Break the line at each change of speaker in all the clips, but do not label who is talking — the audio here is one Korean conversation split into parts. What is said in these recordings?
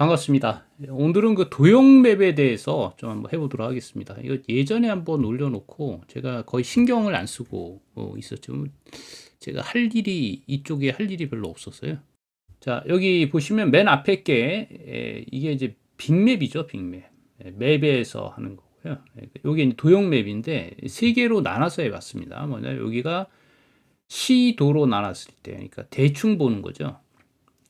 반갑습니다. 오늘은 그 도형 맵에 대해서 좀 한번 해보도록 하겠습니다. 이거 예전에 한번 올려놓고 제가 거의 신경을 안 쓰고 어, 있었죠. 제가 할 일이 이쪽에 할 일이 별로 없었어요. 자 여기 보시면 맨 앞에 게 에, 이게 이제 빅맵이죠, 빅맵. 에, 맵에서 하는 거고요. 여기 이제 도형 맵인데 세 개로 나눠서 해봤습니다. 뭐냐 여기가 시도로 나눴을 때, 그러니까 대충 보는 거죠.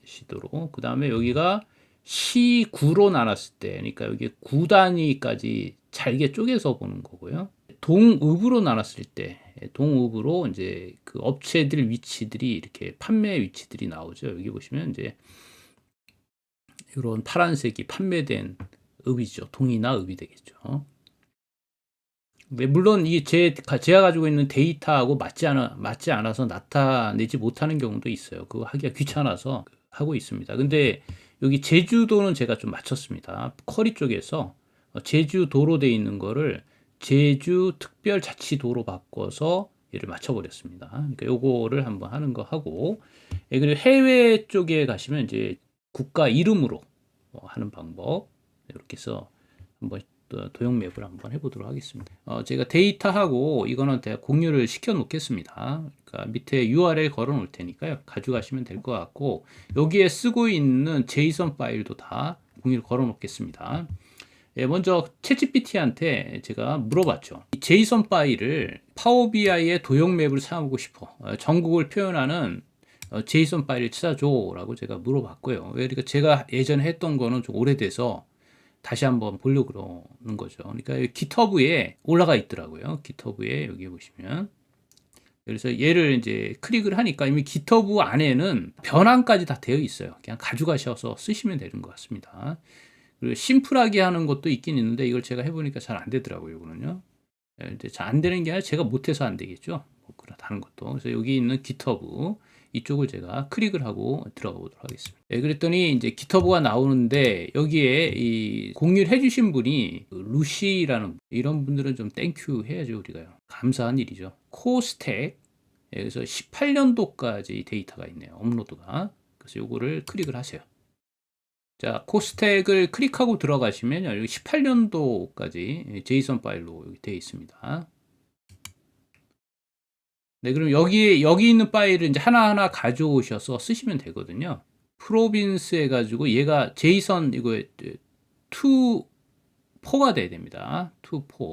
시도로. 그 다음에 여기가 시구로 나눴을 때, 그러니까 여기 9단위까지 잘게 쪼개서 보는 거고요. 동읍으로 나눴을 때, 동읍으로 이제 그 업체들 위치들이 이렇게 판매 위치들이 나오죠. 여기 보시면 이제 이런 파란색이 판매된 읍이죠. 동이나 읍이 되겠죠. 네, 물론 이게 제, 제가 가지고 있는 데이터하고 맞지 않아, 맞지 않아서 나타내지 못하는 경우도 있어요. 그거 하기가 귀찮아서 하고 있습니다. 근데 여기 제주도는 제가 좀 맞췄습니다. 커리 쪽에서 어, 제주도로 돼 있는 거를 제주 특별자치도로 바꿔서 얘를 맞춰버렸습니다. 그러니까 요거를 한번 하는 거 하고, 예, 그리고 해외 쪽에 가시면 이제 국가 이름으로 뭐 하는 방법 이렇게 해서 한번 도형 맵을 한번 해보도록 하겠습니다. 어, 제가 데이터하고 이거는 제가 공유를 시켜 놓겠습니다. 그러니까 밑에 URL 걸어 놓을 테니까요. 가져가시면 될 것 같고 여기에 쓰고 있는 제이선 파일도 다 공유를 걸어 놓겠습니다. 예, 먼저 채찌PT한테 제가 물어봤죠. 이 제이선 파일을 파워비아이의 도형 맵을 사용하고 싶어. 어, 전국을 표현하는 어, 제이선 파일을 찾아줘라고 제가 물어봤고요. 그러니까 제가 예전에 했던 거는 좀 오래돼서 다시 한번 보려고 그러는 거죠. 그러니까 기터브에 올라가 있더라고요. 기터브에 여기 보시면 그래서 얘를 이제 클릭을 하니까 이미 기터브 안에는 변환까지 다 되어 있어요. 그냥 가져가셔서 쓰시면 되는 것 같습니다. 그리고 심플하게 하는 것도 있긴 있는데 이걸 제가 해보니까 잘 안 되더라고요. 이거는요. 예, 이제 잘 안 되는 게 아니라 제가 못해서 안 되겠죠. 뭐 그렇다는 것도. 그래서 여기 있는 기터브 이쪽을 제가 클릭을 하고 들어가 보도록 하겠습니다. 네, 그랬더니 이제 기터브가 나오는데 여기에 이 공유를 해주신 분이 그 루시라는 이런 분들은 좀 땡큐 해야죠 우리가요. 감사한 일이죠. 코스텍 네, 그래서 18년도까지 데이터가 있네요. 업로드가. 그래서 요거를 클릭을 하세요. 자, 코스텍을 클릭하고 들어가시면 여기 18년도까지 제이선 파일로 여기 되어 있습니다. 네, 그럼 여기 여기 있는 파일을 이제 하나하나 가져오셔서 쓰시면 되거든요. 프로빈스 해가지고 얘가 제이선 이거 2 4가 돼야 됩니다. 2 4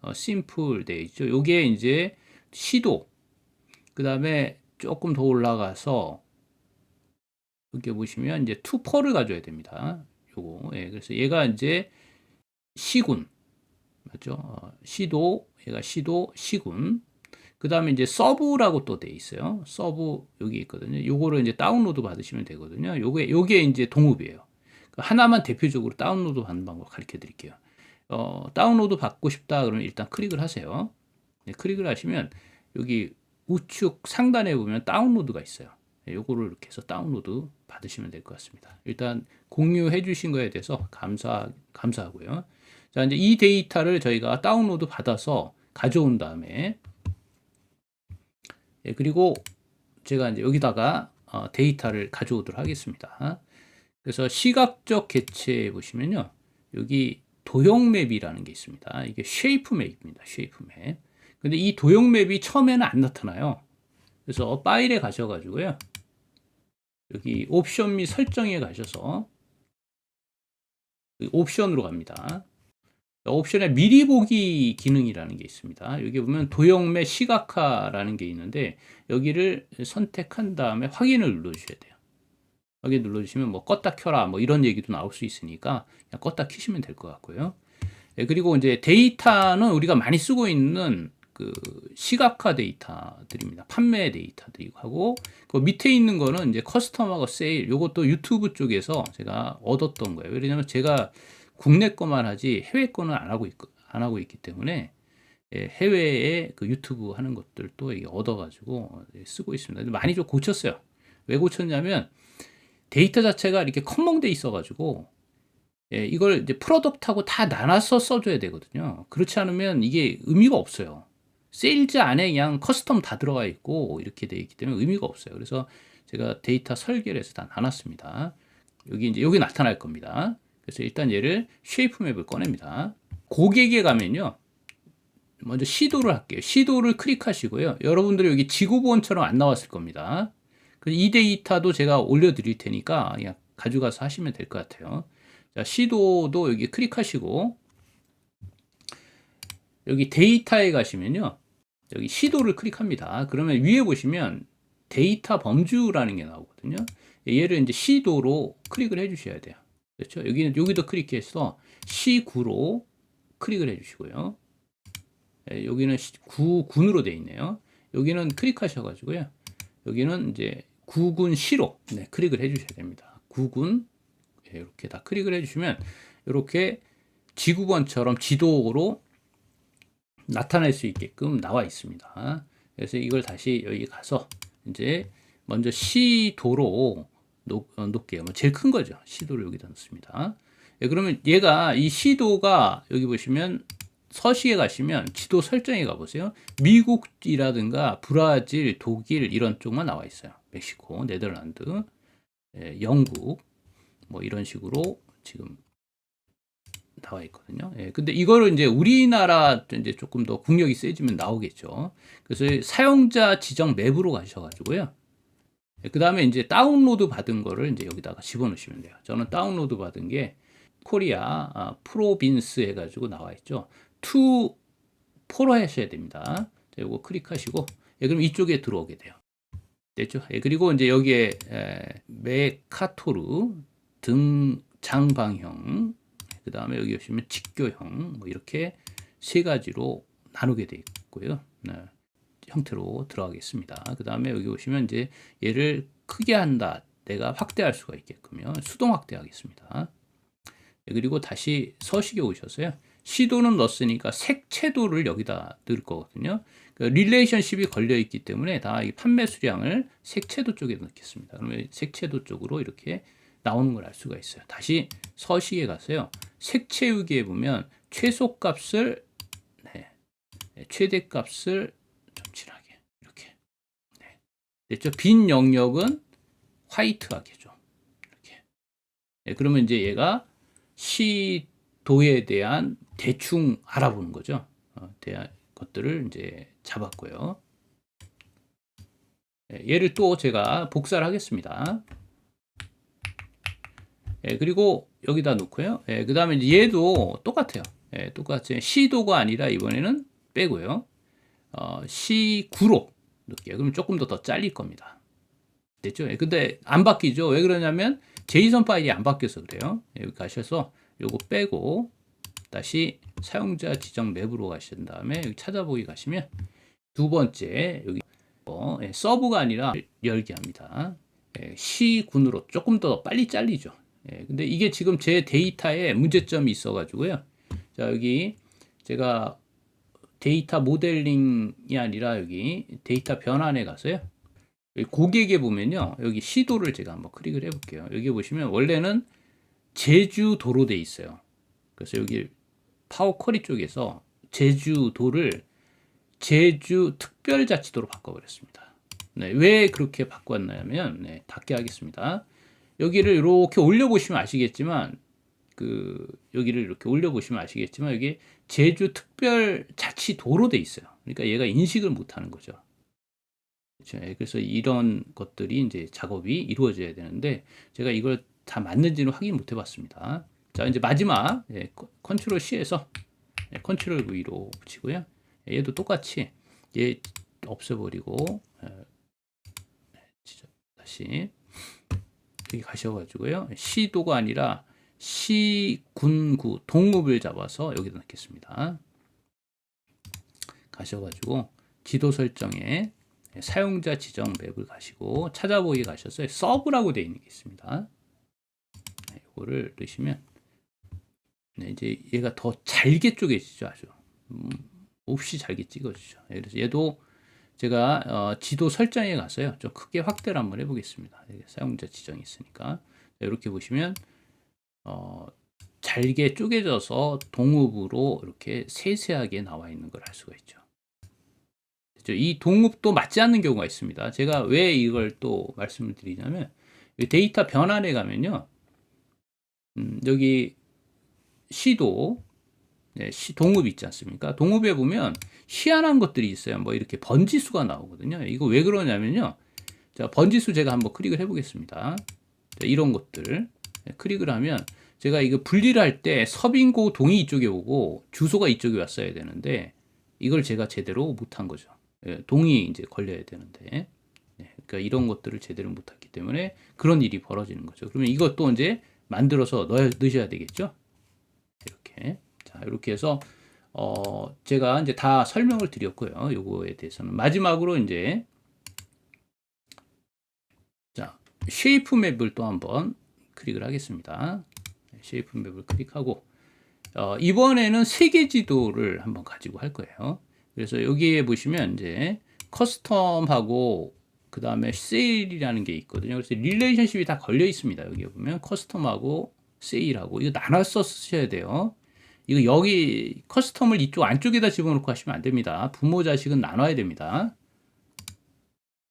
어, 심플 돼 있죠. 요게 이제 시도 그 다음에 조금 더 올라가서 여기 보시면 이제 2 4를 가져야 됩니다. 요거 예, 그래서 얘가 이제 시군 맞죠? 어, 시도 얘가 시도 시군 그 다음에 이제 서브라고 또 돼 있어요. 서브 여기 있거든요. 요거를 이제 다운로드 받으시면 되거든요. 요게, 요게 이제 동업이에요. 그 하나만 대표적으로 다운로드 받는 방법 가르쳐 드릴게요. 어, 다운로드 받고 싶다 그러면 일단 클릭을 하세요. 네, 클릭을 하시면 여기 우측 상단에 보면 다운로드가 있어요. 네, 요거를 이렇게 해서 다운로드 받으시면 될 것 같습니다. 일단 공유해 주신 거에 대해서 감사, 감사하고요. 자, 이제 이 데이터를 저희가 다운로드 받아서 가져온 다음에 예, 그리고 제가 이제 여기다가 어, 데이터를 가져오도록 하겠습니다. 그래서 시각적 개체 보시면요. 여기 도형 맵이라는 게 있습니다. 이게 쉐이프 맵입니다. 쉐이프 맵. 근데 이 도형 맵이 처음에는 안 나타나요. 그래서 파일에 가셔가지고요. 여기 옵션 및 설정에 가셔서 옵션으로 갑니다. 옵션에 미리 보기 기능이라는 게 있습니다. 여기 보면 도형매 시각화라는 게 있는데 여기를 선택한 다음에 확인을 눌러주셔야 돼요. 여기 눌러주시면 뭐 껐다 켜라 뭐 이런 얘기도 나올 수 있으니까 그냥 껐다 키시면 될 것 같고요. 네, 그리고 이제 데이터는 우리가 많이 쓰고 있는 그 시각화 데이터들입니다. 판매 데이터들이고 그 밑에 있는 거는 이제 커스텀하고 세일 요것도 유튜브 쪽에서 제가 얻었던 거예요. 왜냐면 제가 국내 거만 하지 해외 거는 안 하고 있, 안 하고 있기 때문에 예, 해외에 그 유튜브 하는 것들도 얻어가지고 쓰고 있습니다. 많이 좀 고쳤어요. 왜 고쳤냐면 데이터 자체가 이렇게 컴몽돼 있어가지고 예, 이걸 이제 프로덕트하고 다 나눠서 써줘야 되거든요. 그렇지 않으면 이게 의미가 없어요. 세일즈 안에 그냥 커스텀 다 들어가 있고 이렇게 돼 있기 때문에 의미가 없어요. 그래서 제가 데이터 설계를 해서 다 나눴습니다. 여기 이제 여기 나타날 겁니다. 그래서 일단 얘를 쉐이프 맵을 꺼냅니다. 고객에 가면요. 먼저 시도를 할게요. 시도를 클릭하시고요. 여러분들이 여기 지구본처럼 안 나왔을 겁니다. 이 데이터도 제가 올려드릴 테니까 그냥 가져가서 하시면 될 것 같아요. 자, 시도도 여기 클릭하시고 여기 데이터에 가시면요. 여기 시도를 클릭합니다. 그러면 위에 보시면 데이터 범주라는 게 나오거든요. 얘를 이제 시도로 클릭을 해 주셔야 돼요. 그렇죠? 여기는 여기도 클릭해서 C9로 클릭을 해 주시고요. 예, 여기는 9, 군으로 되어 있네요. 여기는 클릭하셔 가지고요. 여기는 이제 9군 시로 네, 클릭을 해 주셔야 됩니다. 9군 예, 이렇게 다 클릭을 해 주시면 이렇게 지구본처럼 지도로 나타낼 수 있게끔 나와 있습니다. 그래서 이걸 다시 여기 가서 이제 먼저 시도로 놓, 어, 놓을게요. 뭐 제일 큰 거죠. 시도를 여기다 놓습니다. 예, 그러면 얘가 이 시도가 여기 보시면 서식에 가시면 지도 설정에 가보세요. 미국이라든가 브라질, 독일 이런 쪽만 나와 있어요. 멕시코, 네덜란드, 예, 영국 뭐 이런 식으로 지금 나와 있거든요. 예, 근데 이거를 이제 우리나라 이제 조금 더 국력이 세지면 나오겠죠. 그래서 사용자 지정 맵으로 가셔가지고요. 예, 그 다음에 이제 다운로드 받은 거를 이제 여기다가 집어넣으시면 돼요. 저는 다운로드 받은 게 코리아 아, 프로빈스 해가지고 나와 있죠. 투 포로 하셔야 됩니다. 자, 이거 클릭하시고, 예, 그럼 이쪽에 들어오게 돼요. 됐죠? 예, 그리고 이제 여기에 에, 메카토르 등 장 방형, 그 다음에 여기 보시면 직교형, 뭐 이렇게 세 가지로 나누게 되어 있고요. 네, 형태로 들어가겠습니다. 그 다음에 여기 보시면 이제 얘를 크게 한다. 내가 확대할 수가 있게끔요. 수동 확대하겠습니다. 예, 그리고 다시 서식에 오셔서요. 시도는 넣었으니까 색채도를 여기다 넣을 거거든요. 그 릴레이션십이 걸려 있기 때문에 다 이 판매 수량을 색채도 쪽에 넣겠습니다. 그러면 색채도 쪽으로 이렇게 나오는 걸 알 수가 있어요. 다시 서식에 가서요. 색채우기에 보면 최소값을 네, 네, 최대값을 좀 진하게 이렇게 네. 됐죠? 빈 영역은 화이트하게죠. 이렇게. 네, 그러면 이제 얘가 시도에 대한 대충 알아보는 거죠. 어, 대한 것들을 이제 잡았고요. 예, 얘를 또 제가 복사를 하겠습니다. 예, 그리고 여기다 놓고요. 예, 그 다음에 얘도 똑같아요. 예, 똑같이 시도가 아니라 이번에는 빼고요. 어, C9로 넣을게요. 그럼 조금 더 더 잘릴 겁니다. 됐죠? 예, 근데 안 바뀌죠. 왜 그러냐면 제이선 파일이 안 바뀌어서 그래요. 예, 여기 가셔서 요거 빼고 다시 사용자 지정 맵으로 가신 다음에 여기 찾아보기 가시면 두 번째 여기 어, 예, 서브가 아니라 열기 합니다. 예, 시군으로 조금 더 빨리 잘리죠. 예, 근데 이게 지금 제 데이터에 문제점이 있어가지고요. 자 여기 제가 데이터 모델링이 아니라 여기 데이터 변환에 가서요. 고객에 보면요. 여기 시도를 제가 한번 클릭을 해볼게요. 여기 보시면 원래는 제주도로 돼 있어요. 그래서 여기 파워 쿼리 쪽에서 제주도를 제주 특별자치도로 바꿔버렸습니다. 네, 왜 그렇게 바꿨냐면 네, 닫게 하겠습니다. 여기를 이렇게 올려보시면 아시겠지만 그 여기를 이렇게 올려보시면 아시겠지만 여기 제주 특별자치도로 돼 있어요. 그러니까 얘가 인식을 못하는 거죠. 그렇죠? 예, 그래서 이런 것들이 이제 작업이 이루어져야 되는데 제가 이걸 다 맞는지는 확인 못 해봤습니다. 자, 이제 마지막 예, 컨트롤 C에서 예, 컨트롤 V로 붙이고요. 예, 얘도 똑같이 얘 없애버리고 예, 다시 여기 가셔가지고요. 시도가 아니라 시 군 구 동읍을 잡아서 여기다 넣겠습니다. 가셔가지고 지도 설정에 사용자 지정 맵을 가시고 찾아보기 가셔서 서브라고 되어 있는 게 있습니다. 이거를 넣으시면 네, 이제 얘가 더 잘게 쪼개지죠, 아주. 음, 없이 잘게 찍어지죠. 네, 그래서 얘도 제가 어, 지도 설정에 가서요. 좀 크게 확대를 한번 해보겠습니다. 사용자 지정이 있으니까. 이렇게 보시면 어, 잘게 쪼개져서 동읍으로 이렇게 세세하게 나와 있는 걸 알 수가 있죠. 그렇죠? 이 동읍도 맞지 않는 경우가 있습니다. 제가 왜 이걸 또 말씀을 드리냐면 데이터 변환에 가면요. 음, 여기 시도 네, 시, 동읍 있지 않습니까? 동읍에 보면 희한한 것들이 있어요. 뭐 이렇게 번지수가 나오거든요. 이거 왜 그러냐면요. 자, 번지수 제가 한번 클릭을 해보겠습니다. 자, 이런 것들 네, 클릭을 하면 제가 이거 분리를 할 때 서빙고 동이 이쪽에 오고 주소가 이쪽에 왔어야 되는데 이걸 제가 제대로 못한 거죠. 예, 동이 이제 걸려야 되는데 네, 그러니까 이런 것들을 제대로 못했기 때문에 그런 일이 벌어지는 거죠. 그러면 이것도 이제 만들어서 넣어, 넣으셔야 되겠죠. 이렇게 자 이렇게 해서 어 제가 이제 다 설명을 드렸고요. 요거에 대해서는 마지막으로 이제 자 쉐이프 맵을 또 한번 클릭을 하겠습니다. 쉐이프 맵을 클릭하고 어, 이번에는 세계 지도를 한번 가지고 할 거예요. 그래서 여기에 보시면 이제 커스텀하고 그 다음에 세일이라는 게 있거든요. 그래서 릴레이션십이 다 걸려 있습니다. 여기에 보면 커스텀하고 세일하고 이거 나눠서 쓰셔야 돼요. 이거 여기 커스텀을 이쪽 안쪽에다 집어넣고 하시면 안 됩니다. 부모 자식은 나눠야 됩니다.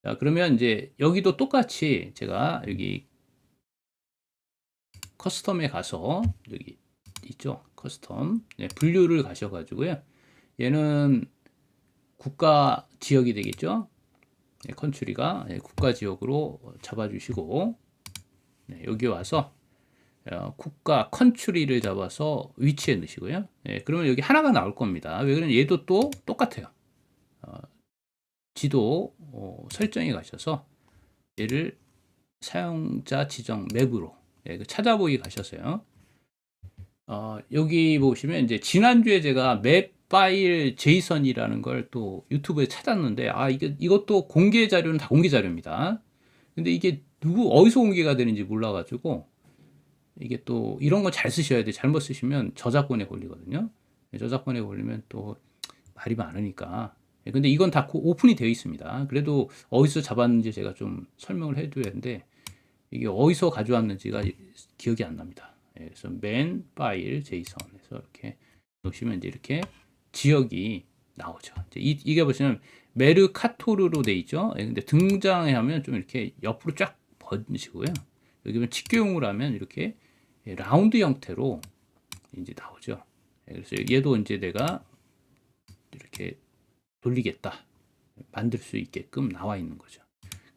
자 그러면 이제 여기도 똑같이 제가 여기 커스텀에 가서 여기 있죠? 커스텀. 네, 분류를 가셔가지고요. 얘는 국가 지역이 되겠죠? 네, 컨트리가 네, 국가 지역으로 잡아주시고 네, 여기 와서 어, 국가 컨트리를 잡아서 위치에 넣으시고요. 네, 그러면 여기 하나가 나올 겁니다. 왜 그러면 얘도 또 똑같아요. 어, 지도 어, 설정에 가셔서 얘를 사용자 지정 맵으로 예, 그 찾아보기 가셨어요. 어, 여기 보시면 이제 지난주에 제가 맵 파일 제이선이라는 걸 또 유튜브에 찾았는데 아 이게 이것도 공개 자료는 다 공개 자료입니다. 근데 이게 누구 어디서 공개가 되는지 몰라 가지고 이게 또 이런 거 잘 쓰셔야 돼. 잘못 쓰시면 저작권에 걸리거든요. 예, 저작권에 걸리면 또 말이 많으니까. 예, 근데 이건 다 오픈이 되어 있습니다. 그래도 어디서 잡았는지 제가 좀 설명을 해줘야 되는데 이게 어디서 가져왔는지가 기억이 안 납니다. 예, 그래서 맨 파일 제이선에서 이렇게 놓으시면 이제 이렇게 지역이 나오죠. 이, 이게 보시면 메르카토르로 돼 있죠. 예, 근데 등장에 하면 좀 이렇게 옆으로 쫙 번지고요. 여기 보면 직교용으로 하면 이렇게 예, 라운드 형태로 이제 나오죠. 그래서 얘도 이제 내가 이렇게 돌리겠다. 만들 수 있게끔 나와 있는 거죠.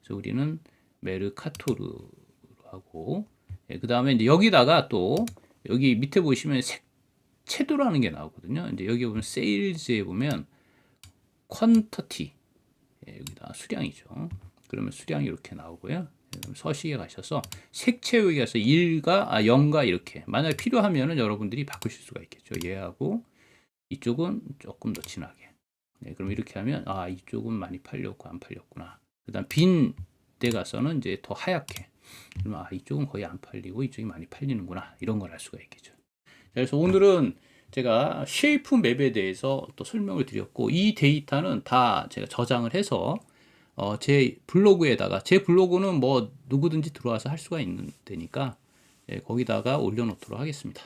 그래서 우리는 메르카토르 하고 예, 그 다음에 이제 여기다가 또 여기 밑에 보시면 색 채도라는 게 나오거든요. 이제 여기 보면 세일즈에 보면 퀀터티 예, 여기다 수량이죠. 그러면 수량이 이렇게 나오고요. 예, 서식에 가셔서 색채 여기 가서 1과 아 0과 이렇게 만약 필요하면은 여러분들이 바꾸실 수가 있겠죠. 얘하고 이쪽은 조금 더 진하게. 네, 그럼 이렇게 하면 아 이쪽은 많이 팔렸고 안 팔렸구나. 그다음 빈 때 가서는 이제 더 하얗게 아 이쪽은 거의 안 팔리고 이쪽이 많이 팔리는구나 이런 걸 알 수가 있겠죠. 그래서 오늘은 제가 쉐이프 맵에 대해서 또 설명을 드렸고 이 데이터는 다 제가 저장을 해서 어, 제 블로그에다가 제 블로그는 뭐 누구든지 들어와서 할 수가 있는 데니까 예, 거기다가 올려놓도록 하겠습니다.